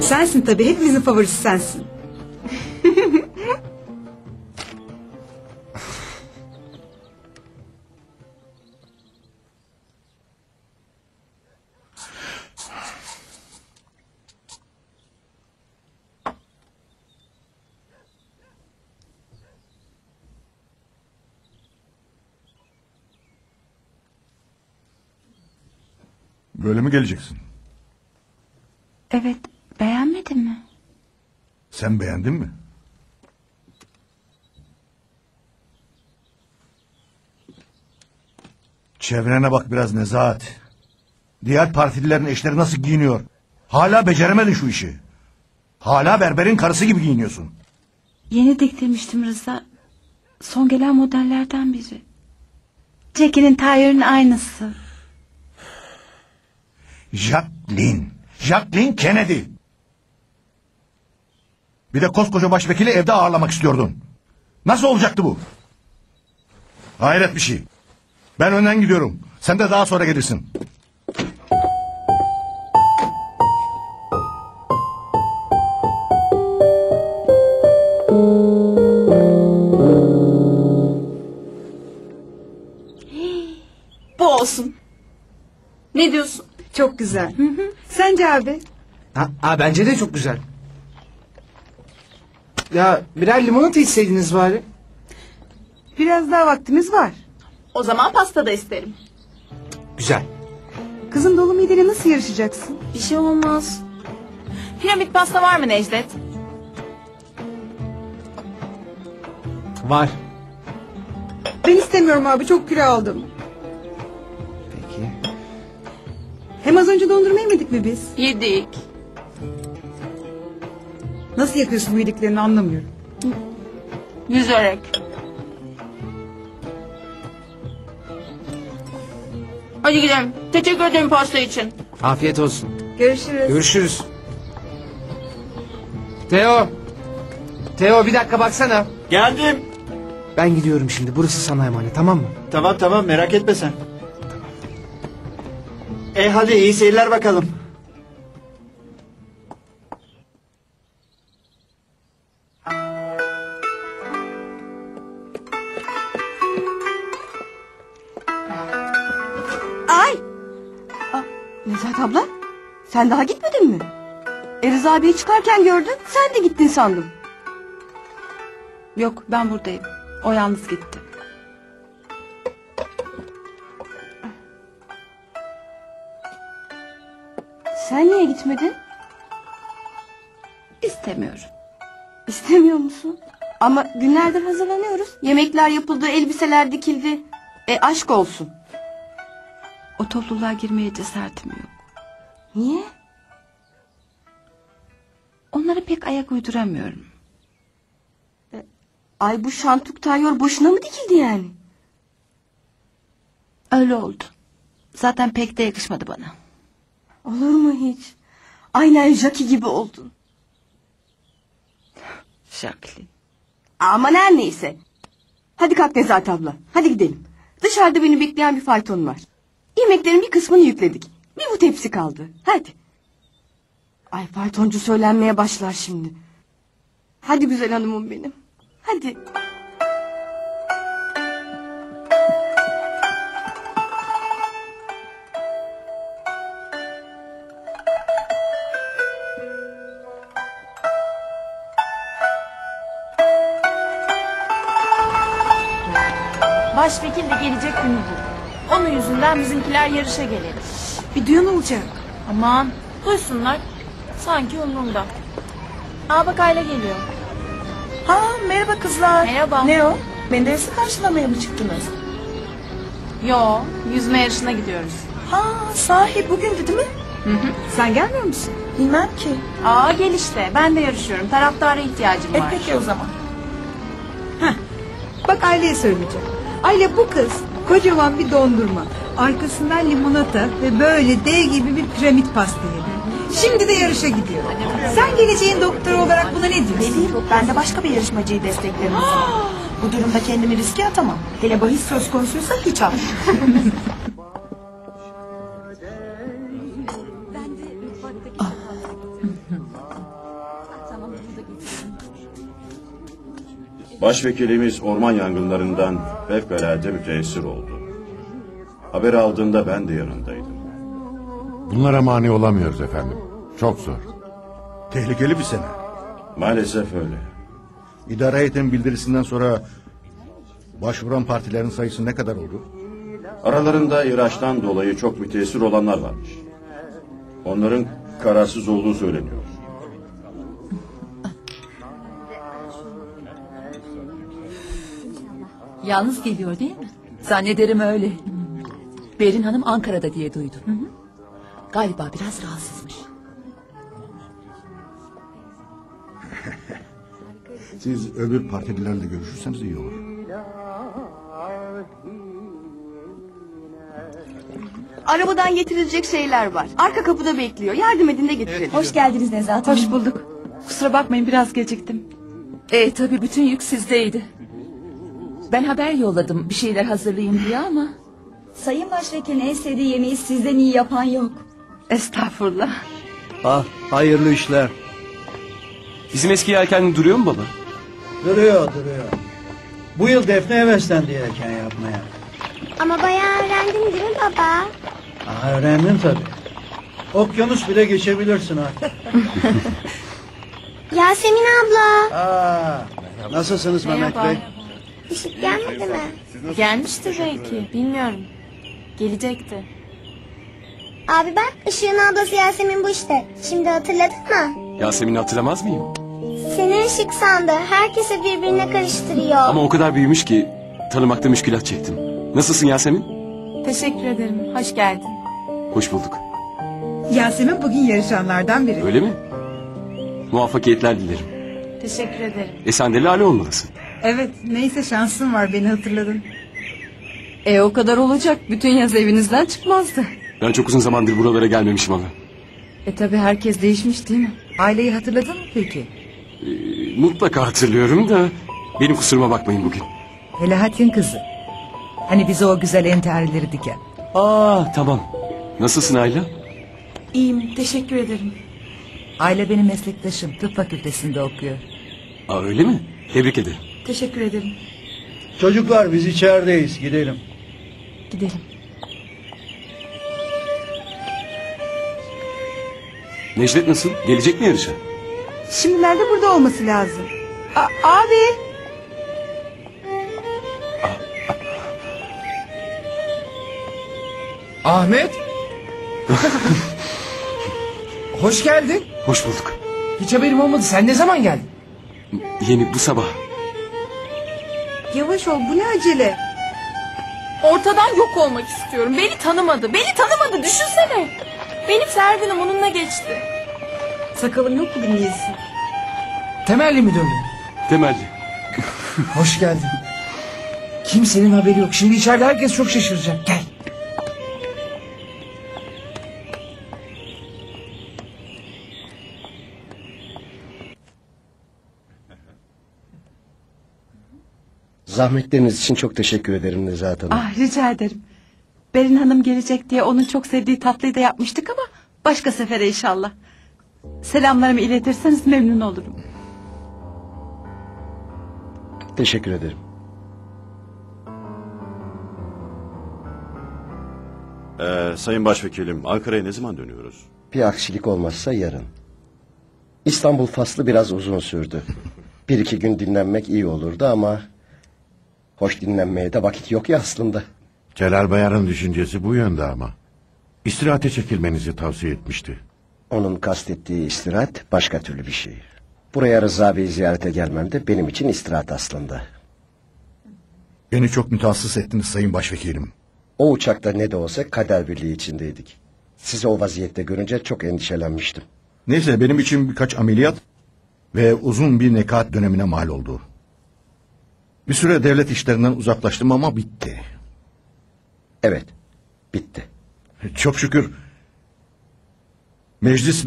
Sensin tabii hepimizin favorisi sensin. Böyle mi geleceksin? Evet beğenmedin mi? Sen beğendin mi? Çevrene bak biraz nezahat. Diğer partililerin eşleri nasıl giyiniyor? Hala beceremedin şu işi. Hala berberin karısı gibi giyiniyorsun. Yeni diktirmiştim Rıza. Son gelen modellerden biri. Jackie'nin Tyre'ın aynısı. Jacqueline. Jacqueline Kennedy. Bir de koskoca başvekili evde ağırlamak istiyordun. Nasıl olacaktı bu? Hayret bir şey. Ben önden gidiyorum. Sen de daha sonra gelirsin. Bu olsun. Ne diyorsun? Çok güzel. Sence abi? Ha, ha, bence de çok güzel. Ya birer limonata içseydiniz bari. Biraz daha vaktimiz var. O zaman pasta da isterim. Güzel. Kızın dolu mideyle nasıl yarışacaksın? Bir şey olmaz. Piramit pasta var mı Necdet? Var. Ben istemiyorum abi çok kilo aldım. Hem az önce dondurma yemedik mi biz? Yedik. Nasıl yapıyorsun bu yediklerini anlamıyorum. Yüzerek. Hadi gidelim. Teşekkür ederim pasta için. Afiyet olsun. Görüşürüz. Görüşürüz. Teo. Teo bir dakika baksana. Geldim. Ben gidiyorum şimdi. Burası sana emanet tamam mı? Tamam tamam merak etme sen. E hadi iyi seyirler bakalım. Ay! Aa, Nezahat abla sen daha gitmedin mi? E Rıza abiyi çıkarken gördüm sen de gittin sandım. Yok ben buradayım. O yalnız gitti. Sen niye gitmedin? İstemiyorum. İstemiyor musun? Ama günlerdir hazırlanıyoruz. Yemekler yapıldı, elbiseler dikildi. E aşk olsun. O topluluğa girmeye cesaretim yok. Niye? Onlara pek ayak uyduramıyorum. Ay bu şantuk tayyor boşuna mı dikildi yani? Öyle oldu. Zaten pek de yakışmadı bana. Olur mu hiç? Aynen Jackie gibi oldun. Jacqueline. Aman her neyse. Hadi kalk Nezahat abla. Hadi gidelim. Dışarıda beni bekleyen bir fayton var. Yemeklerin bir kısmını yükledik. Bir bu tepsi kaldı. Hadi. Ay faytoncu söylenmeye başlar şimdi. Hadi güzel hanımım benim. Hadi. Başvekil de gelecek günü bu. Onun yüzünden bizimkiler yarışa gelir. Bir duyan olacak. Aman duysunlar. Sanki umurumda. Aa bak Ayla geliyor. Ha merhaba kızlar. Merhaba. Ne o? Menderes'i karşılamaya mı çıktınız? Yo yüzme yarışına gidiyoruz. Ha sahi bugündü değil mi? Sen gelmiyor musun? Bilmem ki. Aa gel işte ben de yarışıyorum. Taraftara ihtiyacım E var. peki o zaman. Bak Aile'ye söyleyeceğim. Aile bu kız kocaman bir dondurma. Arkasından limonata ve böyle dev gibi bir piramit pasta yedi. Şimdi de yarışa gidiyor. Sen geleceğin doktoru olarak buna ne diyorsun? Değil, ben de başka bir yarışmacıyı desteklerim. Bu durumda kendimi riske atamam. Hele bahis söz konusuysa hiç al. Başvekilimiz orman yangınlarından fevkalade müteessir oldu. Haber aldığında ben de yanındaydım. Bunlara mani olamıyoruz efendim. Çok zor. Tehlikeli bir sene. Maalesef öyle. İdare heyetin bildirisinden sonra başvuran partilerin sayısı ne kadar oldu? Aralarında İraç'tan dolayı çok müteessir olanlar varmış. Onların kararsız olduğu söyleniyor. Yalnız geliyor değil mi? Zannederim öyle. Berin Hanım Ankara'da diye duydum. Galiba biraz rahatsızmış. Siz öbür partililerle görüşürseniz iyi olur. Arabadan getirilecek şeyler var. Arka kapıda bekliyor. Yardım edin de getirelim. Hoş geldiniz Nezahat Hanım. Hoş bulduk. Kusura bakmayın biraz geciktim. E tabii bütün yük sizdeydi. Ben haber yolladım bir şeyler hazırlayayım diye ama... Sayın Başvekilin en sevdiği yemeği sizden iyi yapan yok. Estağfurullah. Ah hayırlı işler. Bizim eski yelken duruyor mu baba? Duruyor duruyor. Bu yıl Defne heveslendi yelken yapmaya. Ama bayağı öğrendin değil mi baba? Aha öğrendim tabii. Okyanus bile geçebilirsin ha. Yasemin abla. Aa, nasılsınız Mehmet Bey? Işık gelmedi mi? Gelmiştir belki. Bilmiyorum. Gelecekti. Abi bak Işık'ın ablası Yasemin bu işte. Şimdi hatırladın mı? Yasemin'i hatırlamaz mıyım? Seni Işık sandı. Herkesi birbirine karıştırıyor. Ama o kadar büyümüş ki tanımakta müşkülat çektim. Nasılsın Yasemin? Teşekkür ederim. Hoş geldin. Hoş bulduk. Yasemin bugün yarışanlardan biri. Öyle mi? Muvaffakiyetler dilerim. Teşekkür ederim. E sen de lale olmalısın. Evet neyse şansın var beni hatırladın. E o kadar olacak. Bütün yaz evinizden çıkmazdı. Ben çok uzun zamandır buralara gelmemişim ama. E tabi herkes değişmiş değil mi? Aileyi hatırladın mı peki? E, mutlaka hatırlıyorum da benim kusuruma bakmayın bugün. Helahat'in kızı. Hani bize o güzel entarileri diken. Aa tamam. Nasılsın Ayla? İyiyim. Teşekkür ederim. Aile benim meslektaşım. Tıp fakültesinde okuyor. Aa öyle mi? Tebrik ederim. Teşekkür ederim. Çocuklar biz içerideyiz gidelim. Gidelim. Necdet nasıl? Gelecek mi yarışa? Şimdilerde burada olması lazım. A- abi. Ahmet. Hoş geldin. Hoş bulduk. Hiç haberim olmadı. Sen ne zaman geldin? Yeni bu sabah. Yavaş ol bu ne acele? Ortadan yok olmak istiyorum. Beni tanımadı. Beni tanımadı. Düşünsene. Benim Servin'im onunla geçti. Sakalım yok bugün iyisi. Temelli mi döndün? Temelli. Hoş geldin. Kimsenin haberi yok. Şimdi içeride herkes çok şaşıracak. Gel. Zahmetleriniz için çok teşekkür ederim Nezahat Hanım. Ah rica ederim. Berin Hanım gelecek diye onun çok sevdiği tatlıyı da yapmıştık ama başka sefere inşallah. Selamlarımı iletirseniz memnun olurum. Teşekkür ederim. Ee, Sayın Başvekilim, Ankara'ya ne zaman dönüyoruz? Bir aksilik olmazsa yarın. İstanbul faslı biraz uzun sürdü. Bir iki gün dinlenmek iyi olurdu ama... ...hoş dinlenmeye de vakit yok ya aslında. Celal Bayar'ın düşüncesi bu yönde ama. İstirahate çekilmenizi tavsiye etmişti. Onun kastettiği istirahat başka türlü bir şey. Buraya Rıza Bey'i ziyarete gelmem de benim için istirahat aslında. Beni çok mütehassıs ettiniz sayın başvekilim. O uçakta ne de olsa kader birliği içindeydik. Sizi o vaziyette görünce çok endişelenmiştim. Neyse benim için birkaç ameliyat ve uzun bir nekat dönemine mal oldu. Bir süre devlet işlerinden uzaklaştım ama bitti. Evet, bitti. Çok şükür meclis